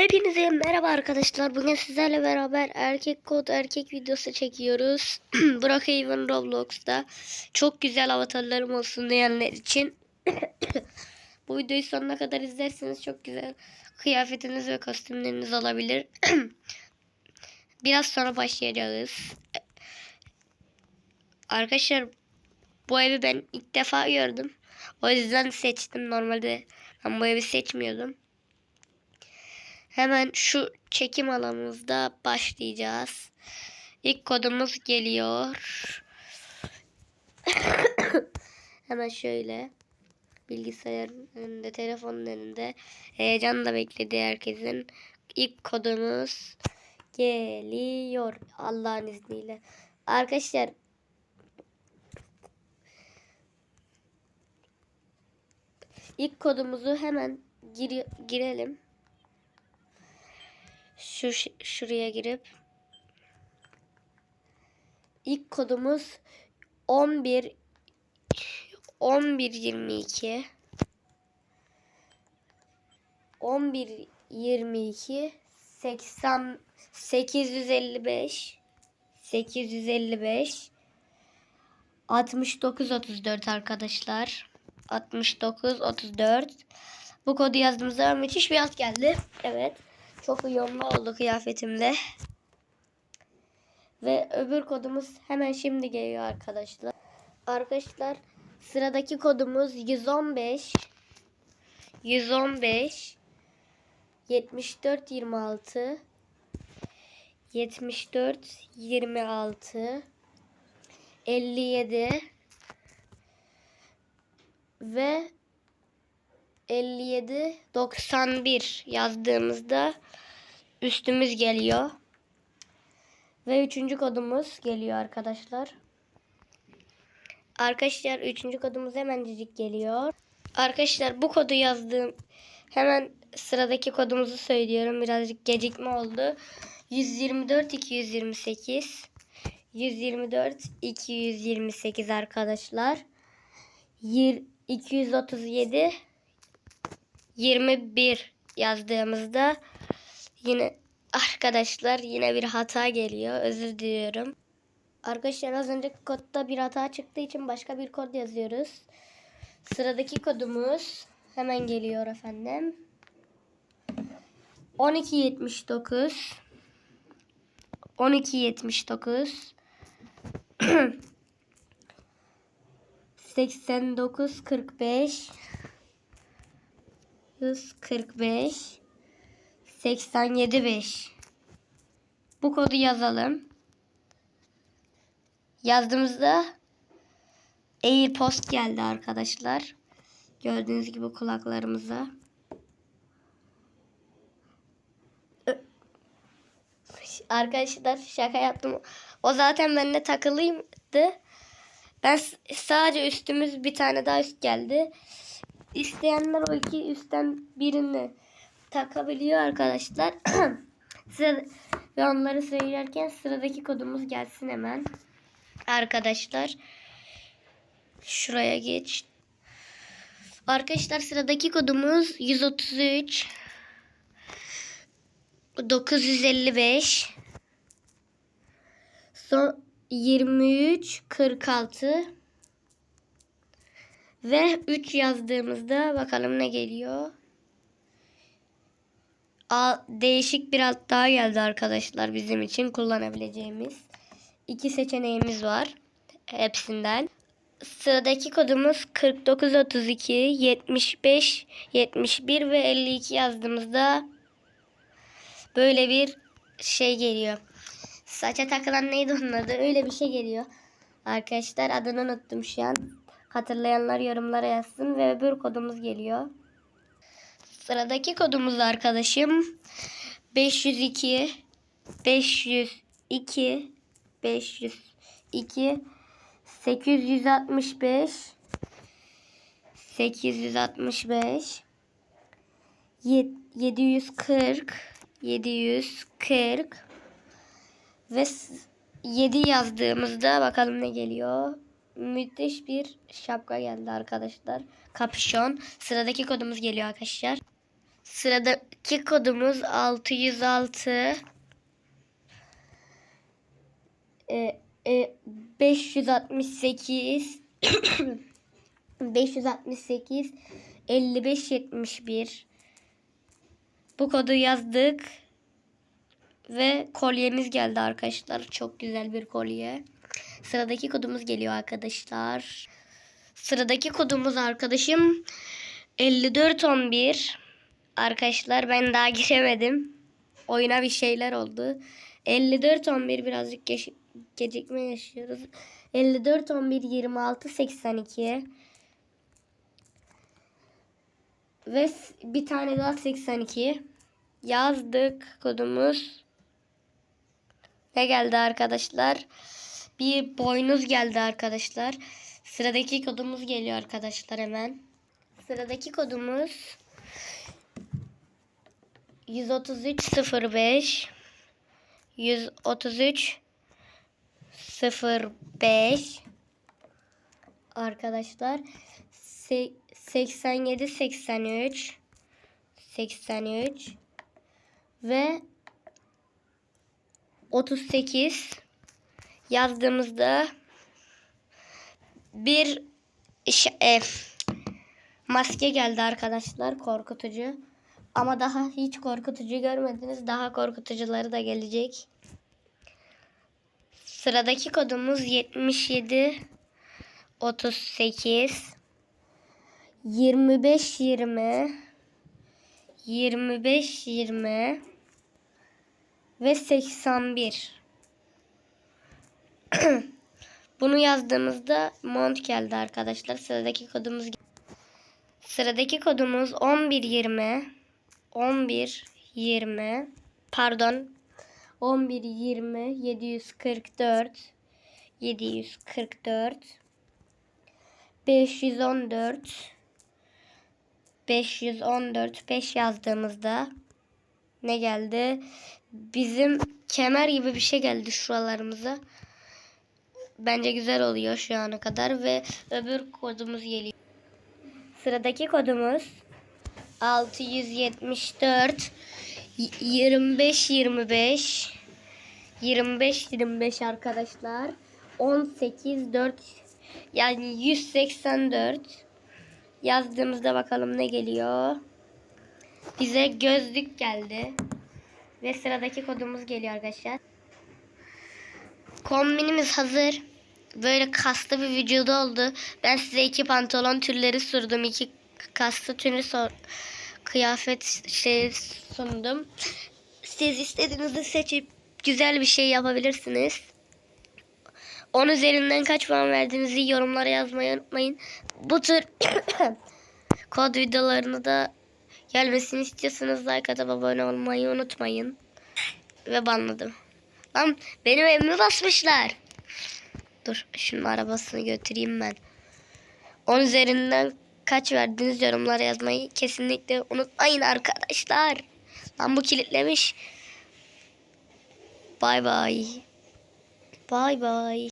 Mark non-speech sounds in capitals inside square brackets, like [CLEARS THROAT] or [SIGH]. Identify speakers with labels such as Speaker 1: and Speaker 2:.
Speaker 1: Hepinize merhaba arkadaşlar. Bugün sizlerle beraber erkek kod erkek videosu çekiyoruz. [CLEARS THROAT] Brookhaven Roblox'ta. Çok güzel avatarlarım olsun diyenler için. [CLEARS THROAT] Bu videoyu sonuna kadar izlerseniz çok güzel kıyafetiniz ve kostümleriniz olabilir. [CLEARS THROAT] Biraz sonra başlayacağız. Arkadaşlar bu evi ben ilk defa gördüm. O yüzden seçtim. Normalde ben bu evi seçmiyordum. Hemen şu çekim alanımızda başlayacağız. İlk kodumuz geliyor. [COUGHS] Hemen şöyle bilgisayarın önünde, telefonun önünde heyecanla beklediği herkesin ilk kodumuz geliyor Allah'ın izniyle. Arkadaşlar ilk kodumuzu hemen gir girelim. Şu şuraya girip ilk kodumuz 11 11 22 11 22 80 855 855 69 34 arkadaşlar. 69 34 bu kodu yazdığımızda müthiş bir alt geldi. Evet. Çok uyumlu oldu kıyafetimle. Ve öbür kodumuz hemen şimdi geliyor arkadaşlar. Arkadaşlar sıradaki kodumuz 115 115 74 26 74 26 57 ve 57 91 yazdığımızda üstümüz geliyor. Ve üçüncü kodumuz geliyor arkadaşlar. Arkadaşlar üçüncü kodumuz hemencik geliyor. Arkadaşlar bu kodu yazdığım hemen sıradaki kodumuzu söylüyorum. Birazcık gecikme oldu. 124 228 124 228 arkadaşlar. 237 21 yazdığımızda yine arkadaşlar yine bir hata geliyor. Özür diliyorum. Arkadaşlar az önce kodda bir hata çıktığı için başka bir kod yazıyoruz. Sıradaki kodumuz hemen geliyor efendim. 1279 1279 89 45 145 87 5 Bu kodu yazalım. Yazdığımızda e-post geldi arkadaşlar. Gördüğünüz gibi kulaklarımıza. Arkadaşlar şaka yaptım. O zaten benimle takılıydı. Ben sadece üstümüz bir tane daha üst geldi. İsteyenler o iki üstten birini takabiliyor arkadaşlar. [CLEARS THROAT] Sıra, ve onları söylerken sıradaki kodumuz gelsin hemen. Arkadaşlar şuraya geç. Arkadaşlar sıradaki kodumuz 133 955 son 23 46 ve 3 yazdığımızda bakalım ne geliyor. A, değişik bir alt daha geldi arkadaşlar bizim için kullanabileceğimiz. iki seçeneğimiz var hepsinden. Sıradaki kodumuz 4932 75 71 ve 52 yazdığımızda böyle bir şey geliyor. Saça takılan neydi onun adı? Öyle bir şey geliyor. Arkadaşlar adını unuttum şu an. Hatırlayanlar yorumlara yazsın ve öbür kodumuz geliyor. Sıradaki kodumuz arkadaşım 502 502 502 865 865 740 740 ve 7 yazdığımızda bakalım ne geliyor. Müthiş bir şapka geldi arkadaşlar. Kapüşon. Sıradaki kodumuz geliyor arkadaşlar. Sıradaki kodumuz 606 e, e, 568 568 55 71 Bu kodu yazdık ve kolyemiz geldi arkadaşlar. Çok güzel bir kolye. Sıradaki kodumuz geliyor arkadaşlar. Sıradaki kodumuz arkadaşım 5411 Arkadaşlar ben daha giremedim. Oyuna bir şeyler oldu. 5411 birazcık geç, gecikme yaşıyoruz. 5411 26 82 ve bir tane daha 82 yazdık kodumuz. Ne geldi arkadaşlar? Bir boynuz geldi arkadaşlar. Sıradaki kodumuz geliyor arkadaşlar hemen. Sıradaki kodumuz 133 05 133 05 arkadaşlar Se- 87 83 83 ve 38 yazdığımızda bir e, maske geldi arkadaşlar korkutucu. Ama daha hiç korkutucu görmediniz. Daha korkutucuları da gelecek. Sıradaki kodumuz 77 38 25 20 25 20 ve 81. [CLEARS THROAT] Bunu yazdığımızda mont geldi arkadaşlar. Sıradaki kodumuz Sıradaki kodumuz 1120 11 20 pardon 11 20 744 744 514 514 5 yazdığımızda ne geldi? Bizim kemer gibi bir şey geldi şuralarımıza. Bence güzel oluyor şu ana kadar ve öbür kodumuz geliyor. Sıradaki kodumuz 674 25 25 25 25 arkadaşlar 18 4 yani 184 yazdığımızda bakalım ne geliyor? Bize gözlük geldi ve sıradaki kodumuz geliyor arkadaşlar. Kombinimiz hazır böyle kaslı bir vücudu oldu ben size iki pantolon türleri sordum iki kaslı türlü sor kıyafet şey sundum. Siz istediğinizi seçip güzel bir şey yapabilirsiniz. 10 üzerinden kaç puan verdiğinizi yorumlara yazmayı unutmayın. Bu tür [COUGHS] kod videolarını da gelmesini istiyorsanız like atıp abone olmayı unutmayın. Ve banladım. Lan benim evimi basmışlar. Dur şunun arabasını götüreyim ben. 10 üzerinden kaç verdiniz yorumlara yazmayı kesinlikle unutmayın arkadaşlar. Lan bu kilitlemiş. Bay bay. Bay bay.